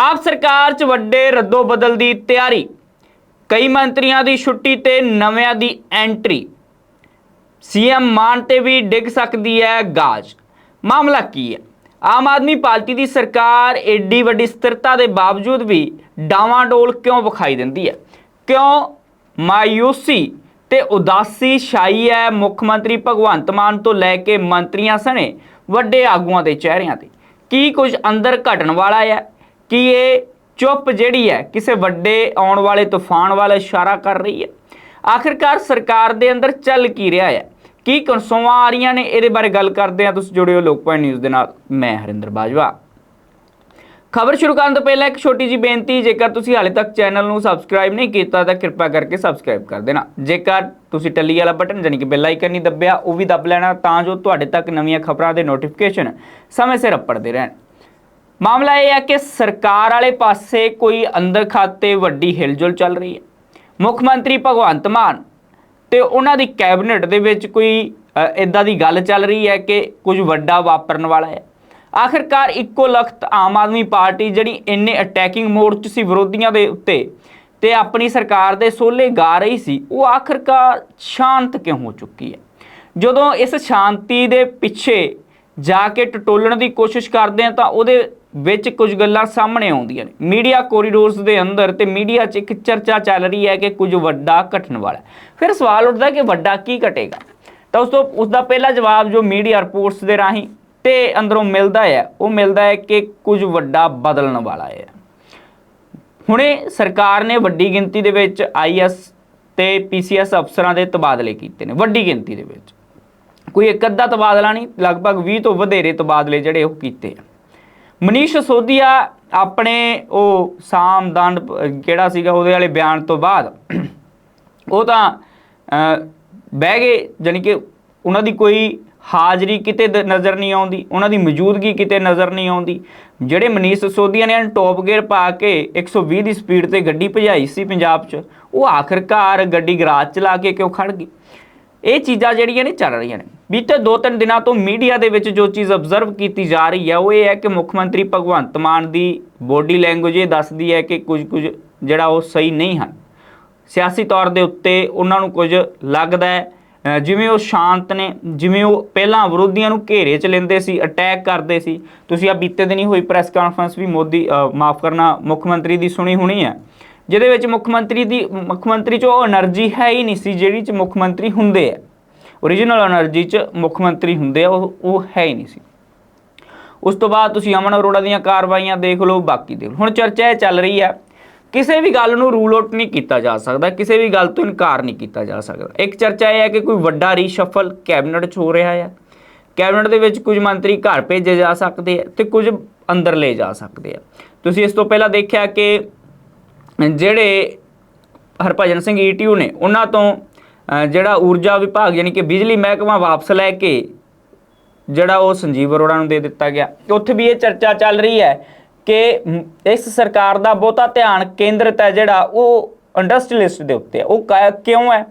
ਆਪ ਸਰਕਾਰ 'ਚ ਵੱਡੇ ਰੱਦੋ ਬਦਲ ਦੀ ਤਿਆਰੀ। ਕਈ ਮੰਤਰੀਆਂ ਦੀ ਛੁੱਟੀ ਤੇ ਨਵਿਆਂ ਦੀ ਐਂਟਰੀ। ਸੀਐਮ ਮਾਨ ਤੇ ਵੀ ਡਿੱਗ ਸਕਦੀ ਹੈ ਗਾਜ। ਮਾਮਲਾ ਕੀ ਹੈ? ਆਮ ਆਦਮੀ ਪਾਰਟੀ ਦੀ ਸਰਕਾਰ ਏਡੀ ਵੱਡੀ ਸਥਿਰਤਾ ਦੇ ਬਾਵਜੂਦ ਵੀ ਡਾਵਾਂਡੋਲ ਕਿਉਂ ਵਿਖਾਈ ਦਿੰਦੀ ਹੈ? ਕਿਉਂ ਮਾਯੂਸੀ ਤੇ ਉਦਾਸੀ ਛਾਈ ਹੈ ਮੁੱਖ ਮੰਤਰੀ ਭਗਵੰਤ ਮਾਨ ਤੋਂ ਲੈ ਕੇ ਮੰਤਰੀਆਂ ਸਣੇ ਵੱਡੇ ਆਗੂਆਂ ਦੇ ਚਿਹਰਿਆਂ ਤੇ? ਕੀ ਕੁਝ ਅੰਦਰ ਘਟਣ ਵਾਲਾ ਹੈ? ਕੀ ਇਹ ਚੁੱਪ ਜਿਹੜੀ ਹੈ ਕਿਸੇ ਵੱਡੇ ਆਉਣ ਵਾਲੇ, ਤੂਫਾਨ ਵੱਲ ਇਸ਼ਾਰਾ ਕਰ ਰਹੀ ਹੈ? ਆਖਿਰਕਾਰ ਸਰਕਾਰ ਦੇ ਅੰਦਰ ਚੱਲ ਕੀ ਰਿਹਾ ਹੈ? ਕੀ ਕਨਸੋਆਂ ਆ ਰਹੀਆਂ ਨੇ? ਇਹਦੇ ਬਾਰੇ ਗੱਲ ਕਰਦੇ ਹਾਂ। ਤੁਸੀਂ ਜੁੜਿਓ ਲੋਕਪਾਲ ਨਿਊਜ਼ ਦੇ ਨਾਲ। ਮੈਂ ਹਰਿੰਦਰ ਬਾਜਵਾ। ਖਬਰ ਸ਼ੁਰੂ ਕਰਨ ਤੋਂ ਪਹਿਲਾਂ ਇੱਕ ਛੋਟੀ ਜੀ ਬੇਨਤੀ, ਜੇਕਰ ਤੁਸੀਂ ਹਾਲੇ ਤੱਕ ਚੈਨਲ ਨੂੰ ਸਬਸਕ੍ਰਾਈਬ ਨਹੀਂ ਕੀਤਾ, ਤਾਂ ਕਿਰਪਾ ਕਰਕੇ ਸਬਸਕ੍ਰਾਈਬ ਕਰ ਦੇਣਾ। ਜੇਕਰ ਤੁਸੀਂ ਟੱਲੀ ਵਾਲਾ ਬਟਨ ਜਾਨੀ ਕਿ ਬੈਲ ਆਈਕਨ ਨਹੀਂ ਦੱਬਿਆ, ਉਹ ਵੀ ਦੱਬ ਲੈਣਾ, ਤਾਂ ਜੋ ਤੁਹਾਡੇ ਤੱਕ ਨਵੀਆਂ ਖਬਰਾਂ ਦੇ ਨੋਟੀਫਿਕੇਸ਼ਨ ਸਮੇਂ ਸਿਰ ਅੱਪੜਦੇ ਰਹਿਣ। ਮਾਮਲਾ ਇਹ ਹੈ ਕਿ ਸਰਕਾਰ ਵਾਲੇ ਪਾਸੇ ਕੋਈ ਅੰਦਰ ਖਾਤੇ ਵੱਡੀ ਹਿਲਜੁਲ ਚੱਲ ਰਹੀ ਹੈ। ਮੁੱਖ ਮੰਤਰੀ ਭਗਵੰਤ ਮਾਨ ਤੇ ਉਹਨਾਂ ਦੀ ਕੈਬਨਿਟ ਦੇ ਵਿੱਚ ਕੋਈ ਇਦਾਂ ਦੀ ਗੱਲ ਚੱਲ ਰਹੀ ਹੈ ਕਿ ਕੁਝ ਵੱਡਾ ਵਾਪਰਨ ਵਾਲਾ ਹੈ। ਆਖਿਰਕਾਰ ਇੱਕੋ ਲਖਤ ਆਮ ਆਦਮੀ ਪਾਰਟੀ ਜਿਹੜੀ ਇੰਨੇ ਅਟੈਕਿੰਗ ਮੋਡ 'ਚ ਸੀ ਵਿਰੋਧੀਆਂ ਦੇ ਉੱਤੇ ਤੇ ਆਪਣੀ ਸਰਕਾਰ ਦੇ ਸੋਲੇ ਗਾ ਰਹੀ ਸੀ, ਉਹ ਆਖਿਰਕਾਰ ਸ਼ਾਂਤ ਕਿਉਂ ਹੋ ਚੁੱਕੀ ਹੈ? ਜਦੋਂ ਇਸ ਸ਼ਾਂਤੀ ਦੇ ਪਿੱਛੇ ਜਾ ਕੇ ਟਟੋਲਣ ਦੀ ਕੋਸ਼ਿਸ਼ ਕਰਦੇ ਆ ਤਾਂ ਉਹਦੇ ਵਿੱਚ ਕੁਝ ਗੱਲਾਂ ਸਾਹਮਣੇ ਆਉਂਦੀਆਂ ਨੇ। ਮੀਡੀਆ ਕੋਰੀਡੋਰਸ ਦੇ ਅੰਦਰ ਤੇ ਮੀਡੀਆ 'ਚ ਇੱਕ ਚਰਚਾ ਚੱਲ ਰਹੀ ਹੈ ਕਿ ਕੁਝ ਵੱਡਾ ਘਟਣ ਵਾਲਾ ਫਿਰ ਸਵਾਲ ਉੱਠਦਾ ਕਿ ਵੱਡਾ ਕੀ ਘਟੇਗਾ? ਤਾਂ ਉਸ ਤੋਂ, ਉਸ ਦਾ ਪਹਿਲਾ ਜਵਾਬ ਜੋ ਮੀਡੀਆ ਰਿਪੋਰਟਸ ਦੇ ਰਾਹੀਂ ਤੇ ਅੰਦਰੋਂ ਮਿਲਦਾ ਹੈ, ਉਹ ਮਿਲਦਾ ਹੈ ਕਿ ਕੁਝ ਵੱਡਾ ਬਦਲਣ ਵਾਲਾ ਹੈ। ਹੁਣੇ ਸਰਕਾਰ ਨੇ ਵੱਡੀ ਗਿਣਤੀ ਦੇ ਵਿੱਚ ਆਈਐਸ ਤੇ ਪੀਸੀਐਸ ਅਫਸਰਾਂ ਦੇ ਤਬਾਦਲੇ ਕੀਤੇ ਨੇ, ਵੱਡੀ ਗਿਣਤੀ ਦੇ ਵਿੱਚ। ਕੋਈ ਇੱਕ ਅੱਧਾ ਤਬਾਦਲਾ ਨਹੀਂ, ਲਗਭਗ 20 ਤੋਂ ਵਧੇਰੇ ਤਬਾਦਲੇ ਜਿਹੜੇ ਉਹ ਕੀਤੇ ਆ। ਮਨੀਸ਼ ਸੋਧੀਆ ਆਪਣੇ ਉਹ ਸਾਮਦੰਡ ਪ- ਕਿਹੜਾ ਸੀਗਾ ਉਹਦੇ ਵਾਲੇ ਬਿਆਨ ਤੋਂ ਬਾਅਦ ਉਹ ਤਾਂ ਬਹਿ ਗਏ, ਜਾਣੀ ਕਿ ਉਹਨਾਂ ਦੀ ਕੋਈ ਹਾਜ਼ਰੀ ਕਿਤੇ ਦ- ਨਜ਼ਰ ਨਹੀਂ ਆਉਂਦੀ, ਉਹਨਾਂ ਦੀ ਮੌਜੂਦਗੀ ਕਿਤੇ ਨਜ਼ਰ ਨਹੀਂ ਆਉਂਦੀ। ਜਿਹੜੇ ਮਨੀਸ਼ ਸੋਧੀਆ ਨੇ ਟੌਪ ਗੇਅਰ ਪਾ ਕੇ 120 ਦੀ ਸਪੀਡ ਤੇ ਗੱਡੀ ਭਜਾਈ ਸੀ ਪੰਜਾਬ 'ਚ, ਉਹ ਆਖਰਕਾਰ ਗੱਡੀ ਗਰਾਜ ਚਲਾ ਕੇ ਕਿਉਂ ਖੜ ਗਈ? ਇਹ ਚੀਜ਼ਾਂ ਜਿਹੜੀਆਂ ਨੇ, ਚੱਲ ਰਹੀਆਂ ਨੇ। ਬੀਤੇ 2-3 ਦਿਨਾਂ ਤੋਂ ਮੀਡੀਆ ਦੇ ਵਿੱਚ ਜੋ ਚੀਜ਼ ਅਬਜ਼ਰਵ ਕੀਤੀ ਜਾ ਰਹੀ ਹੈ, ਉਹ ਇਹ ਹੈ ਕਿ ਮੁੱਖ ਮੰਤਰੀ ਭਗਵੰਤ ਮਾਨ ਦੀ ਬੋਡੀ ਲੈਂਗੁਏਜ ਇਹ ਦੱਸਦੀ ਹੈ ਕਿ ਕੁਝ ਕੁਝ ਜਿਹੜਾ ਉਹ ਸਹੀ ਨਹੀਂ ਹਨ। ਸਿਆਸੀ ਤੌਰ ਦੇ ਉੱਤੇ ਉਹਨਾਂ ਨੂੰ ਕੁਝ ਲੱਗਦਾ ਹੈ ਜਿਵੇਂ ਉਹ ਸ਼ਾਂਤ ਨੇ, ਜਿਵੇਂ ਉਹ ਪਹਿਲਾਂ ਵਿਰੋਧੀਆਂ ਨੂੰ ਘੇਰੇ 'ਚ ਲੈਂਦੇ ਸੀ ਅਟੈਕ ਕਰਦੇ ਸੀ। ਤੁਸੀਂ ਆ ਬੀਤੇ ਦਿਨੀ ਹੋਈ ਪ੍ਰੈਸ ਕਾਨਫਰੰਸ ਵੀ ਮੋਦੀ ਮਾਫ ਕਰਨਾ, ਮੁੱਖ ਮੰਤਰੀ ਦੀ ਸੁਣੀ ਹੋਣੀ ਹੈ, ਜਿਹਦੇ ਵਿੱਚ ਮੁੱਖ ਮੰਤਰੀ ਦੀ, ਮੁੱਖ ਮੰਤਰੀ 'ਚ ਉਹ એનર્ਜੀ ਹੈ ਹੀ ਨਹੀਂ ਸੀ, ਜਿਹੜੀ 'ਚ ਮੁੱਖ ਮੰਤਰੀ ਹੁੰਦੇ ਆ origignal energy ਚ ਮੁੱਖ ਮੰਤਰੀ ਹੁੰਦੇ ਆ, ਉਹ ਉਹ ਹੈ ਹੀ ਨਹੀਂ ਸੀ। ਉਸ ਤੋਂ ਬਾਅਦ ਤੁਸੀਂ ਅਮਨ ਅਰੋੜਾ ਦੀਆਂ ਕਾਰਵਾਈਆਂ ਦੇਖ ਲਓ, ਬਾਕੀ ਦੇਖ ਲਓ। ਹੁਣ ਚਰਚਾ ਇਹ ਚੱਲ ਰਹੀ ਹੈ, ਕਿਸੇ ਵੀ ਗੱਲ ਨੂੰ ਰੂਲ ਆਊਟ ਨਹੀਂ ਕੀਤਾ ਜਾ ਸਕਦਾ, ਕਿਸੇ ਵੀ ਗੱਲ ਤੋਂ ਇਨਕਾਰ ਨਹੀਂ ਕੀਤਾ ਜਾ ਸਕਦਾ। ਇੱਕ ਚਰਚਾ ਇਹ ਹੈ ਕਿ ਕੋਈ ਵੱਡਾ ਰੀਸ਼ਫਲ ਕੈਬਨਿਟ 'ਚ ਹੋ ਰਿਹਾ ਹੈ। ਕੈਬਨਿਟ ਦੇ ਵਿੱਚ ਕੁਝ ਮੰਤਰੀ ਘਰ ਭੇਜੇ ਜਾ ਸਕਦੇ ਆ ਤੇ ਕੁਝ ਅੰਦਰ ਲੈ ਜਾ ਸਕਦੇ ਆ। ਤੁਸੀਂ ਇਸ ਤੋਂ ਪਹਿਲਾਂ ਦੇਖਿਆ ਕਿ ਜਿਹੜੇ ਹਰਭਜਨ ਸਿੰਘ ਈਟੀਯੂ ਨੇ, ਉਹਨਾਂ ਤੋਂ ਜਿਹੜਾ ਊਰਜਾ ਵਿਭਾਗ ਯਾਨੀ ਕਿ ਬਿਜਲੀ ਮਹਿਕਮਾ ਵਾਪਸ ਲੈ ਕੇ ਜਿਹੜਾ ਉਹ ਸੰਜੀਵ ਅਰੋੜਾ ਨੂੰ ਦੇ ਦਿੱਤਾ ਗਿਆ ਉੱਥੇ ਵੀ ਇਹ ਚਰਚਾ ਚੱਲ ਰਹੀ ਹੈ ਕਿ ਇਸ ਸਰਕਾਰ ਦਾ ਬਹੁਤਾ ਧਿਆਨ ਕੇਂਦਰਿਤ ਹੈ ਜਿਹੜਾ ਉਹ ਇੰਡਸਟਰੀਲਿਸਟ ਦੇ ਉੱਤੇ ਹੈ। ਉਹ ਕ- ਕਿਉਂ ਹੈ?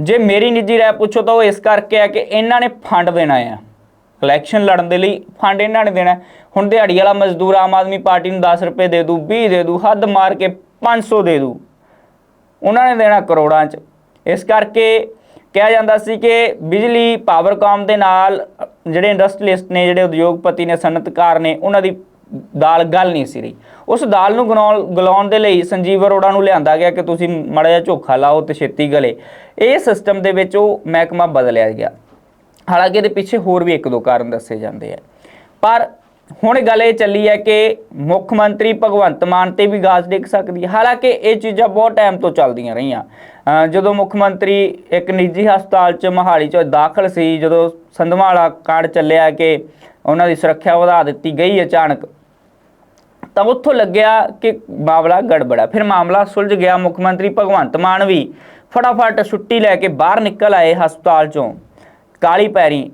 ਜੇ ਮੇਰੀ ਨਿੱਜੀ ਰਾਏ ਪੁੱਛੋ ਤਾਂ ਉਹ ਇਸ ਕਰਕੇ ਹੈ ਕਿ ਇਹਨਾਂ ਨੇ ਫੰਡ ਦੇਣਾ ਹੈ। ਇਲੈਕਸ਼ਨ ਲੜਨ ਦੇ ਲਈ ਫੰਡ ਇਹਨਾਂ ਨੇ ਦੇਣਾ ਹੁਣ ਦਿਹਾੜੀ ਵਾਲਾ ਮਜ਼ਦੂਰ ਆਮ ਆਦਮੀ ਪਾਰਟੀ ਨੂੰ 10 ਰੁਪਏ ਦੇ ਦੂ 20 ਦੇ ਦੂ, ਹੱਦ ਮਾਰ ਕੇ 500 ਦੇ ਦੂ। ਉਹਨਾਂ ਨੇ ਦੇਣਾ ਕਰੋੜਾਂ 'ਚ। ਇਸ ਕਰਕੇ ਕਿਹਾ ਜਾਂਦਾ ਸੀ ਕਿ ਬਿਜਲੀ ਪਾਵਰਕਾਮ ਦੇ ਨਾਲ ਜਿਹੜੇ ਇੰਡਸਟਰੀਲਿਸਟ ਨੇ, ਜਿਹੜੇ ਉਦਯੋਗਪਤੀ ਨੇ ਸਨਅਤਕਾਰ ਨੇ, ਉਹਨਾਂ ਦੀ ਦਾਲ ਗੱਲ ਨਹੀਂ ਸੀ ਰਹੀ। ਉਸ ਦਾਲ ਨੂੰ ਗਲਾਉਣ ਗਲਾਉਣ ਦੇ ਲਈ ਸੰਜੀਵ ਅਰੋੜਾ ਨੂੰ ਲਿਆਂਦਾ ਗਿਆ ਕਿ ਤੁਸੀਂ ਮਾੜਾ ਜਿਹਾ ਝੋਖਾ ਲਾਓ ਤੇ ਛੇਤੀ ਗਲੇ। ਇਹ ਸਿਸਟਮ ਦੇ ਵਿੱਚ ਉਹ ਮਹਿਕਮਾ ਬਦਲਿਆ ਗਿਆ। ਹਾਲਾਂਕਿ ਇਹਦੇ ਪਿੱਛੇ ਹੋਰ ਵੀ ਇੱਕ ਦੋ ਕਾਰਨ ਦੱਸੇ ਜਾਂਦੇ ਆ। ਪਰ ਹੁਣ ਗੱਲ ਇਹ ਚੱਲੀ ਹੈ ਕਿ ਮੁੱਖ ਮੰਤਰੀ ਭਗਵੰਤ ਮਾਨ ਤੇ ਵੀ ਗਾਜ ਡਿੱਗ ਸਕਦੀ ਹੈ। ਹਾਲਾਂਕਿ ਇਹ ਚੀਜ਼ਾਂ ਬਹੁਤ ਟਾਈਮ ਤੋਂ ਚੱਲਦੀਆਂ ਰਹੀਆਂ। ਅਹ ਜਦੋਂ ਮੁੱਖ ਮੰਤਰੀ ਇੱਕ ਨਿੱਜੀ ਹਸਪਤਾਲ 'ਚ ਮਹਾਲੀ 'ਚ ਦਾਖਲ ਸੀ, ਜਦੋਂ ਸੰਧਵਾਲਾ ਕਾਂਡ ਚੱਲਿਆ ਕਿ ਉਹਨਾਂ ਦੀ ਸੁਰੱਖਿਆ ਵਧਾ ਦਿੱਤੀ ਗਈ ਅਚਾਨਕ, ਤਾਂ ਉੱਥੋਂ ਲੱਗਿਆ ਕਿ ਮਾਮਲਾ ਗੜਬੜਾ। ਫਿਰ ਮਾਮਲਾ ਸੁਲਝ ਗਿਆ, ਮੁੱਖ ਮੰਤਰੀ ਭਗਵੰਤ ਮਾਨ ਵੀ ਫਟਾਫਟ ਛੁੱਟੀ ਲੈ ਕੇ ਬਾਹਰ ਨਿਕਲ ਆਏ ਹਸਪਤਾਲ 'ਚੋਂ। ਕਾਲੀ ਪੈਰੀ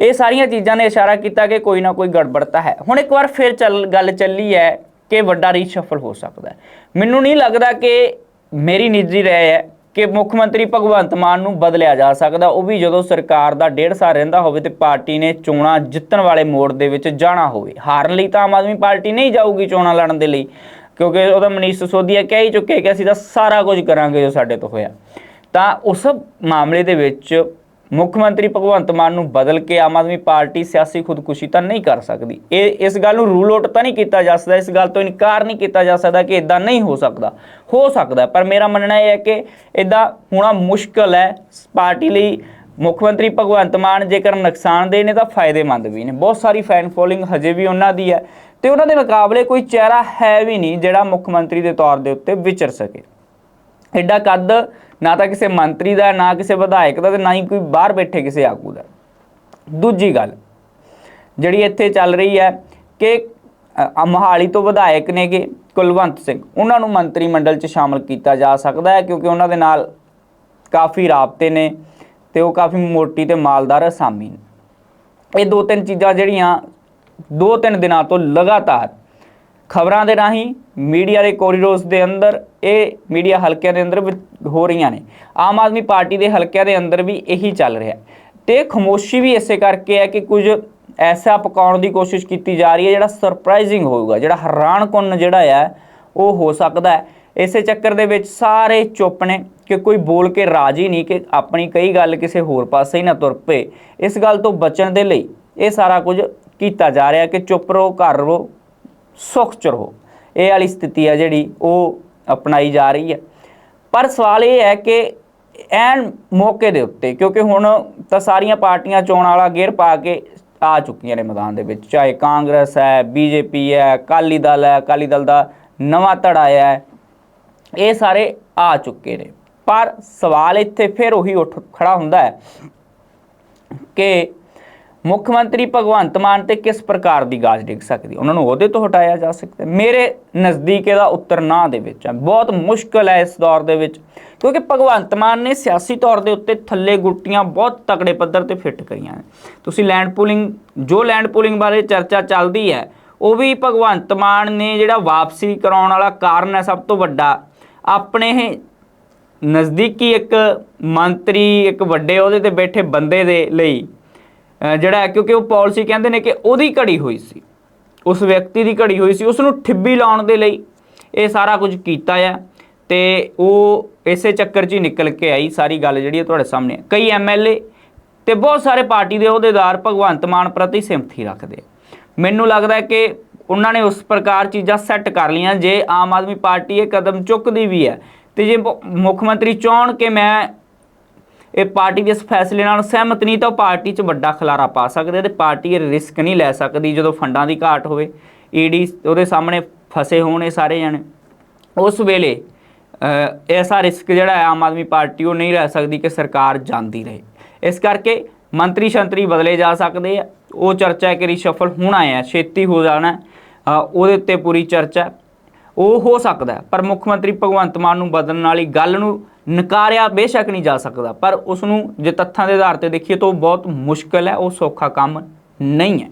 ਇਹ ਸਾਰੀਆਂ ਚੀਜ਼ਾਂ ਨੇ ਇਸ਼ਾਰਾ ਕੀਤਾ ਕਿ ਕੋਈ ਨਾ ਕੋਈ ਗੜਬੜਤਾ ਹੈ। ਹੁਣ ਇੱਕ ਵਾਰ ਫਿਰ ਚੱਲ, ਗੱਲ ਚੱਲੀ ਹੈ ਕਿ ਵੱਡਾ ਰੀਸ਼ਫਲ ਹੋ ਸਕਦਾ ਮੈਨੂੰ ਨਹੀਂ ਲੱਗਦਾ ਕਿ ਮੇਰੀ ਨਿੱਜੀ ਰਾਏ ਹੈ ਕਿ ਮੁੱਖ ਮੰਤਰੀ ਭਗਵੰਤ ਮਾਨ ਨੂੰ ਬਦਲਿਆ ਜਾ ਸਕਦਾ। ਉਹ ਵੀ ਜਦੋਂ ਸਰਕਾਰ ਦਾ ਡੇਢ ਸਾਲ ਰਹਿੰਦਾ ਹੋਵੇ ਤੇ ਪਾਰਟੀ ਨੇ ਚੋਣਾਂ ਜਿੱਤਣ ਵਾਲੇ ਮੋੜ ਦੇ ਵਿੱਚ ਜਾਣਾ ਹੋਵੇ। ਹਾਰਨ ਲਈ ਤਾਂ ਆਮ ਆਦਮੀ ਪਾਰਟੀ ਨਹੀਂ ਜਾਊਗੀ ਚੋਣਾਂ ਲੜਨ ਦੇ ਲਈ, ਕਿਉਂਕਿ ਉਹਦਾ ਮਨੀਸ਼ ਸਿਸੋਦੀਆ ਕਹਿ ਹੀ ਚੁੱਕੇ ਕਿ ਅਸੀਂ ਤਾਂ ਸਾਰਾ ਕੁਝ ਕਰਾਂਗੇ ਜੋ ਸਾਡੇ ਤੋਂ ਹੋਇਆ। ਤਾਂ ਉਸ ਮਾਮਲੇ ਦੇ ਵਿੱਚ ਮੁੱਖ ਮੰਤਰੀ ਭਗਵੰਤ ਮਾਨ ਨੂੰ ਬਦਲ ਕੇ ਆਮ ਆਦਮੀ ਪਾਰਟੀ ਸਿਆਸੀ ਖੁਦਕੁਸ਼ੀ ਤਾਂ ਨਹੀਂ ਕਰ ਸਕਦੀ। ਇਹ ਇਸ ਗੱਲ ਨੂੰ ਰੂਲ ਆਊਟ ਤਾਂ ਨਹੀਂ ਕੀਤਾ ਜਾ ਸਕਦਾ, ਇਸ ਗੱਲ ਤੋਂ ਇਨਕਾਰ ਨਹੀਂ ਕੀਤਾ ਜਾ ਸਕਦਾ ਕਿ ਇਦਾਂ ਨਹੀਂ ਹੋ ਸਕਦਾ। ਹੋ ਸਕਦਾ, ਪਰ ਮੇਰਾ ਮੰਨਣਾ ਇਹ ਹੈ ਕਿ ਇਦਾਂ ਹੋਣਾ ਮੁਸ਼ਕਲ ਹੈ। ਪਾਰਟੀ ਲਈ ਮੁੱਖ ਮੰਤਰੀ ਭਗਵੰਤ ਮਾਨ ਜੇਕਰ ਨੁਕਸਾਨਦੇਹ ਨੇ ਤਾਂ ਫਾਇਦੇਮੰਦ ਵੀ ਨੇ। ਬਹੁਤ ਸਾਰੀ ਫੈਨ ਫੋਲੋਇੰਗ ਹਜੇ ਵੀ ਉਹਨਾਂ ਦੀ ਹੈ ਤੇ ਉਹਨਾਂ ਦੇ ਮੁਕਾਬਲੇ ਕੋਈ ਚਿਹਰਾ ਹੈ ਵੀ ਨਹੀਂ ਜਿਹੜਾ ਮੁੱਖ ਮੰਤਰੀ ਦੇ ਤੌਰ ਦੇ ਉੱਤੇ ਵਿਚਰ ਸਕੇ। ਐਡਾ ਕੱਦ ਨਾ ਤਾਂ ਕਿਸੇ ਮੰਤਰੀ ਦਾ ਨਾ ਕਿਸੇ ਵਿਧਾਇਕ ਦਾ ਤੇ ਨਾ ਹੀ ਕੋਈ ਬਾਹਰ ਬੈਠੇ ਕਿਸੇ ਆਗੂ ਦਾ। ਦੂਜੀ ਗੱਲ ਜਿਹੜੀ ਇੱਥੇ ਚੱਲ ਰਹੀ ਹੈ ਕਿ ਅ, ਮੋਹਾਲੀ ਤੋਂ ਵਿਧਾਇਕ ਨੇਗੇ ਕੁਲਵੰਤ ਸਿੰਘ ਉਹਨਾਂ ਨੂੰ ਮੰਤਰੀ ਮੰਡਲ 'ਚ ਸ਼ਾਮਲ ਕੀਤਾ ਜਾ ਸਕਦਾ ਹੈ ਕਿਉਂਕਿ ਉਹਨਾਂ ਦੇ ਨਾਲ ਕਾਫੀ ਰਾਬਤੇ ਨੇ ਤੇ ਉਹ ਕਾਫੀ ਮੋਟੀ ਤੇ ਮਾਲਦਾਰ ਅਸਾਮੀ ਨੇ। ਇਹ ਦੋ ਤਿੰਨ ਚੀਜ਼ਾਂ ਜਿਹੜੀਆਂ ਦੋ ਤਿੰਨ ਦਿਨਾਂ ਤੋਂ ਲਗਾਤਾਰ ਖਬਰਾਂ ਦੇ ਰਾਹੀਂ ਮੀਡੀਆ ਦੇ ਕੋਰੀਡੋਰਸ ਦੇ ਅੰਦਰ ਇਹ ਮੀਡੀਆ ਹਲਕਿਆਂ ਦੇ ਅੰਦਰ ਹੋ ਰਹੀਆਂ ਨੇ। ਆਮ ਆਦਮੀ ਪਾਰਟੀ ਦੇ ਹਲਕਿਆਂ ਦੇ ਅੰਦਰ ਵੀ ਇਹੀ ਚੱਲ ਰਿਹਾ ਹੈ। ਤੇ ਖਮੋਸ਼ੀ ਵੀ ਇਸੇ ਕਰਕੇ ਹੈ ਕਿ ਕੁਝ ਐਸਾ ਪਕਾਉਣ ਦੀ ਕੋਸ਼ਿਸ਼ ਕੀਤੀ ਜਾ ਰਹੀ ਹੈ ਜਿਹੜਾ ਸਰਪ੍ਰਾਈਜ਼ਿੰਗ ਹੋਊਗਾ, ਜਿਹੜਾ ਹੈਰਾਨ ਹੈਰਾਨਕੁੰਨ ਜਿਹੜਾ ਹੈ ਉਹ ਹੋ ਸਕਦਾ ਹੈ। ਇਸੇ ਚੱਕਰ ਦੇ ਵਿੱਚ ਸਾਰੇ ਚੁੱਪ ਨੇ ਕਿ ਕੋਈ ਬੋਲ ਕੇ ਰਾਜੀ ਨਹੀਂ ਕਿ ਆਪਣੀ ਕਈ ਗੱਲ ਕਿਸੇ ਹੋਰ ਪਾਸੇ ਹੀ ਨਾ ਤੁਰ ਪਏ। ਇਸ ਗੱਲ ਤੋਂ ਬਚਣ ਦੇ ਲਈ ਇਹ ਸਾਰਾ ਕੁਝ ਕੀਤਾ ਜਾ ਰਿਹਾ ਕਿ ਚੁੱਪ ਰਹੋ, ਘਰ ਰਹੋ ਸੁਖ ਚ ਰਹੋ। ਇਹ ਵਾਲੀ ਸਥਿਤੀ ਹੈ ਜਿਹੜੀ ਉਹ ਅਪਣਾਈ ਜਾ ਰਹੀ ਹੈ ਪਰ ਸਵਾਲ ਇਹ ਹੈ ਕਿ ਐਨ ਮੌਕੇ ਦੇ ਉੱਤੇ, ਕਿਉਂਕਿ ਹੁਣ ਤਾਂ ਸਾਰੀਆਂ ਪਾਰਟੀਆਂ ਚੋਣ ਵਾਲਾ ਗੇਰ ਪਾ ਕੇ ਆ ਚੁੱਕੀਆਂ ਨੇ ਮੈਦਾਨ ਦੇ ਵਿੱਚ। ਚਾਹੇ ਕਾਂਗਰਸ ਹੈ, ਬੀਜੇਪੀ ਹੈ, ਅਕਾਲੀ ਦਲ ਹੈ, ਅਕਾਲੀ ਦਲ ਦਾ ਨਵਾਂ ਧੜਾ ਆਇਆ ਹੈ ਇਹ ਸਾਰੇ ਆ ਚੁੱਕੇ ਨੇ। ਪਰ ਸਵਾਲ ਇੱਥੇ ਫਿਰ ਉਹੀ ਉੱਠ ਖੜਾ ਹੁੰਦਾ ਹੈ ਕਿ ਮੁੱਖ ਮੰਤਰੀ ਭਗਵੰਤ ਮਾਨ ਤੇ ਕਿਸ ਪ੍ਰਕਾਰ ਦੀ ਗਾਜ ਡਿੱਗ ਸਕਦੀ? ਉਹਨਾਂ ਨੂੰ ਉਹਦੇ ਤੋਂ ਹਟਾਇਆ ਜਾ ਸਕਦਾ ਮੇਰੇ ਨਜ਼ਦੀਕ ਇਹਦਾ ਉੱਤਰ ਨਾ ਦੇ ਵਿੱਚ ਹੈ ਬਹੁਤ ਮੁਸ਼ਕਲ ਹੈ ਇਸ ਦੌਰ ਦੇ ਵਿੱਚ, ਕਿਉਂਕਿ ਭਗਵੰਤ ਮਾਨ ਨੇ ਸਿਆਸੀ ਤੌਰ ਦੇ ਉੱਤੇ ਥੱਲੇ ਗੁੱਟੀਆਂ ਬਹੁਤ ਤਕੜੇ ਪੱਧਰ ਤੇ ਫਿੱਟ ਕਰੀਆਂ ਤੁਸੀਂ ਲੈਂਡ ਪੂਲਿੰਗ, ਜੋ ਲੈਂਡ ਪੂਲਿੰਗ ਬਾਰੇ ਚਰਚਾ ਚੱਲਦੀ ਹੈ, ਉਹ ਵੀ ਭਗਵੰਤ ਮਾਨ ਨੇ ਜਿਹੜਾ ਵਾਪਸੀ ਕਰਾਉਣ ਵਾਲਾ ਕਾਰਨ ਹੈ ਸਭ ਤੋਂ ਵੱਡਾ। ਆਪਣੇ ਨਜ਼ਦੀਕੀ ਇੱਕ ਮੰਤਰੀ, ਇੱਕ ਵੱਡੇ ਉਹਦੇ ਤੇ ਬੈਠੇ ਬੰਦੇ ਦੇ ਲਈ ਜਿਹੜਾ ਹੈ, ਕਿਉਂਕਿ ਉਹ ਪਾਲਿਸੀ ਕਹਿੰਦੇ ਨੇ ਕਿ ਉਹਦੀ ਘੜੀ ਹੋਈ ਸੀ। ਉਸ ਵਿਅਕਤੀ ਦੀ ਘੜੀ ਹੋਈ ਸੀ। ਉਸ ਨੂੰ ਠਿੱਬੀ ਲਾਉਣ ਦੇ ਲਈ ਇਹ ਸਾਰਾ ਕੁਝ ਕੀਤਾ ਆ ਤੇ ਉਹ ਇਸੇ ਚੱਕਰ 'ਚ ਹੀ ਨਿਕਲ ਕੇ ਆਈ। ਸਾਰੀ ਗੱਲ ਜਿਹੜੀ ਹੈ ਤੁਹਾਡੇ ਸਾਹਮਣੇ ਹੈ। ਕਈ ਐਮਐਲਏ ਤੇ ਬਹੁਤ ਸਾਰੇ ਪਾਰਟੀ ਦੇ ਅਹੁਦੇਦਾਰ ਭਗਵੰਤ ਮਾਨ ਪ੍ਰਤੀ ਸਿੰਪਥੀ ਰੱਖਦੇ ਮੈਨੂੰ ਲੱਗਦਾ ਹੈ ਕਿ ਉਹਨਾਂ ਨੇ ਉਸ ਪ੍ਰਕਾਰ ਚੀਜ਼ਾਂ ਸੈੱਟ ਕਰ ਲਈਆਂ। ਜੇ ਆਮ ਆਦਮੀ ਪਾਰਟੀ ਇਹ ਕਦਮ ਚੁੱਕਦੀ ਵੀ ਹੈ ਤੇ ਜੇ ਮੁੱਖ ਮੰਤਰੀ ਚਾਹਣ ਕਿ ਮੈਂ ਇਹ ਪਾਰਟੀ ਦੇ ਇਸ ਫੈਸਲੇ ਨਾਲ ਸਹਿਮਤ ਨਹੀਂ ਤਾਂ ਉਹ ਪਾਰਟੀ 'ਚ ਵੱਡਾ ਖਲਾਰਾ ਪਾ ਸਕਦੇ ਆ ਤੇ ਪਾਰਟੀ ਇਹ ਰਿਸਕ ਨਹੀਂ ਲੈ ਸਕਦੀ ਜਦੋਂ ਫੰਡਾਂ ਦੀ ਘਾਟ ਹੋਵੇ। ਈਡੀ ਉਹਦੇ ਸਾਹਮਣੇ ਫਸੇ ਹੋਣ ਇਹ ਸਾਰੇ ਜਣੇ। ਉਸ ਵੇਲੇ ਐਸਾ ਰਿਸਕ ਜਿਹੜਾ ਹੈ ਆਮ ਆਦਮੀ ਪਾਰਟੀ ਉਹ ਨਹੀਂ ਲੈ ਸਕਦੀ ਕਿ ਸਰਕਾਰ ਜਾਂਦੀ ਰਹੇ। ਇਸ ਕਰਕੇ ਮੰਤਰੀ ਸ਼ੰਤਰੀ ਬਦਲੇ ਜਾ ਸਕਦੇ ਆ। ਉਹ ਚਰਚਾ ਹੈ ਕਿ ਰਿਸ਼ਫਲ ਹੋਣਾ ਹੈ ਛੇਤੀ ਹੋ ਜਾਣਾ ਉਹਦੇ ਉੱਤੇ ਪੂਰੀ ਚਰਚਾ। ਉਹ ਹੋ ਸਕਦਾ ਪਰ ਮੁੱਖ ਮੰਤਰੀ ਭਗਵੰਤ ਮਾਨ ਨੂੰ ਬਦਲਣ ਵਾਲੀ ਗੱਲ ਨੂੰ ਨਕਾਰਿਆ ਬੇਸ਼ੱਕ ਨਹੀਂ ਜਾ ਸਕਦਾ, ਪਰ ਉਸ ਨੂੰ ਜੇ ਤੱਥਾਂ ਦੇ ਆਧਾਰ ਤੇ ਦੇਖੀਏ ਤਾਂ ਉਹ ਬਹੁਤ ਮੁਸ਼ਕਲ ਹੈ, ਉਹ ਸੌਖਾ ਕੰਮ ਨਹੀਂ ਹੈ।